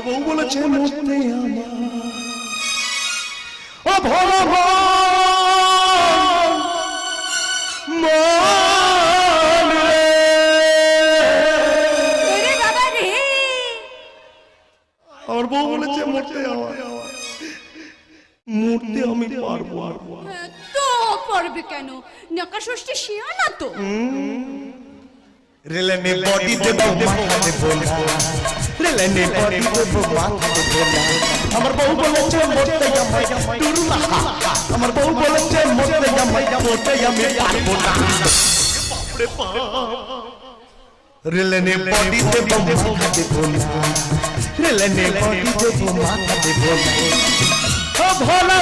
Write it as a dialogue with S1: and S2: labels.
S1: বউ বলেছে মরতে আমার। ও ভগবান! আমার বউ বলেছে মরতে আমার। মরতে আমি পারব আর
S2: তো করবে কেন? নাকা ষষ্ঠী শিয়ানা তো?
S3: রেলেনে বডি দেব মাথাতে বোলা রেলেনে বডি দেব মাথাতে বোলা
S1: আমার বউ বলেছে, মরতে জামাই দুর্লা আমার বউ বলেছে, মরতে আমায় মরতে আমি পারব না।
S3: রেলেনে বডি দেব মাথাতে বোলা রেলেনে বডি দেব মাথাতে
S1: ও ভোলা ভোলা